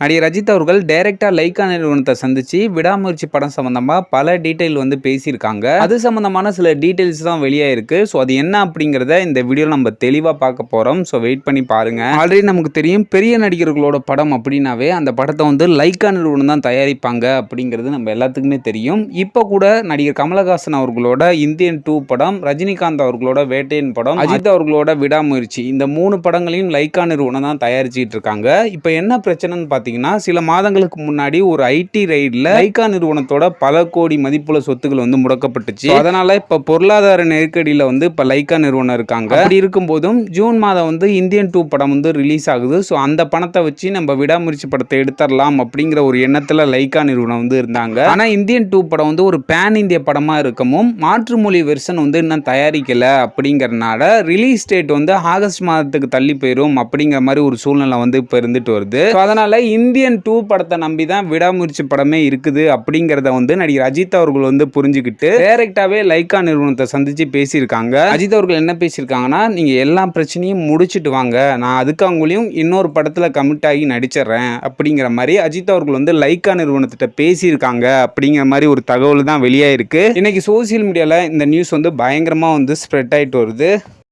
நடிகர் அஜித் அவர்கள் டைரக்டா லைக்கா நிறுவனத்தை சந்திச்சு விடாமுயற்சி படம் சம்பந்தமா பல டீட்டெயில் வந்து பேசியிருக்காங்க. அது சம்பந்தமான சில டீட்டெயில்ஸ் தான் வெளியாயிருக்கு. ஸோ அது என்ன அப்படிங்கிறத இந்த வீடியோ நம்ம தெளிவா பார்க்க போறோம். ஸோ வெயிட் பண்ணி பாருங்க. ஆல்ரெடி நமக்கு தெரியும் பெரிய நடிகர்களோட படம் அப்படின்னாவே அந்த படத்தை வந்து லைக்கா நிறுவனம் தான் தயாரிப்பாங்க அப்படிங்கிறது நம்ம எல்லாத்துக்குமே தெரியும். இப்போ கூட நடிகர் கமலஹாசன் அவர்களோட இந்தியன் டூ படம் ரஜினிகாந்த் அவர்களோட வேட்டையன் படம் அஜித் அவர்களோட விடாமுயற்சி இந்த மூணு படங்களையும் லைக்கா நிறுவனம் தான் தயாரிச்சுட்டு இருக்காங்க. இப்போ என்ன பிரச்சனைன்னு பார்த்தீங்கன்னா சில மாதங்களுக்கு முன்னாடி ஒரு ஐடி ரைடில் லைக்கா நிறுவனத்தோட பல கோடி மதிப்புள்ள சொத்துக்கள் வந்து முடக்கப்பட்டுச்சு. அதனால இப்போ பொருளாதார நெருக்கடியில் வந்து இப்போ லைக்கா நிறுவனம் இருக்காங்க. அப்படி இருக்கும்போதும் ஜூன் மாதம் வந்து இந்தியன் டூ படம் வந்து ரிலீஸ் ஆகுது. ஸோ அந்த பணத்தை வச்சு நம்ம விடாமுயற்சி படத்தை எடுத்துடலாம் அப்படிங்கிற ஒரு எண்ணத்தில் லைக்கா நிறுவனம் வந்து இருந்தாங்க. ஆனால் இந்தியன் டூ படம் வந்து ஒரு பேன் இந்திய படமாக இருக்கவும் மாற்று மொழி வெர்ஷன் வந்து இன்னும் தயாரிக்கல அப்படிங்கறனால ரிலீஸ் டேட் வந்து ஆகஸ்ட் மாதத்துக்கு தள்ளி போயிடும் அப்படிங்கிற மாதிரி ஒரு சூழ்நிலை வந்து இப்போ இருந்துட்டு வருது. அதனால இந்தியன் டூ படத்தை நம்பி தான் விடாமுயற்சி படமே இருக்குது அப்படிங்கிறத வந்து நடிகர் அஜித் அவர்கள் வந்து புரிஞ்சுக்கிட்டு டைரக்டாவே லைக்கா நிறுவனத்தை சந்திச்சு பேசியிருக்காங்க. அஜித் அவர்கள் என்ன பேசியிருக்காங்கன்னா நீங்க எல்லா பிரச்சனையும் முடிச்சுட்டு வாங்க. நான் அதுக்கு அவங்களையும் இன்னொரு படத்துல கமிட் ஆகி நடிச்சிடுறேன். அப்படிங்கிற மாதிரி அஜித் அவர்கள் வந்து லைக்கா நிறுவனத்திட்ட பேசியிருக்காங்க அப்படிங்கிற மாதிரி ஒரு தகவல் தான் வெளியாயிருக்கு. இன்னைக்கு சோசியல் மீடியாவில் இந்த நியூஸ் வந்து பயங்கரமாக வந்து ஸ்ப்ரெட் ஆகிட்டு வருது.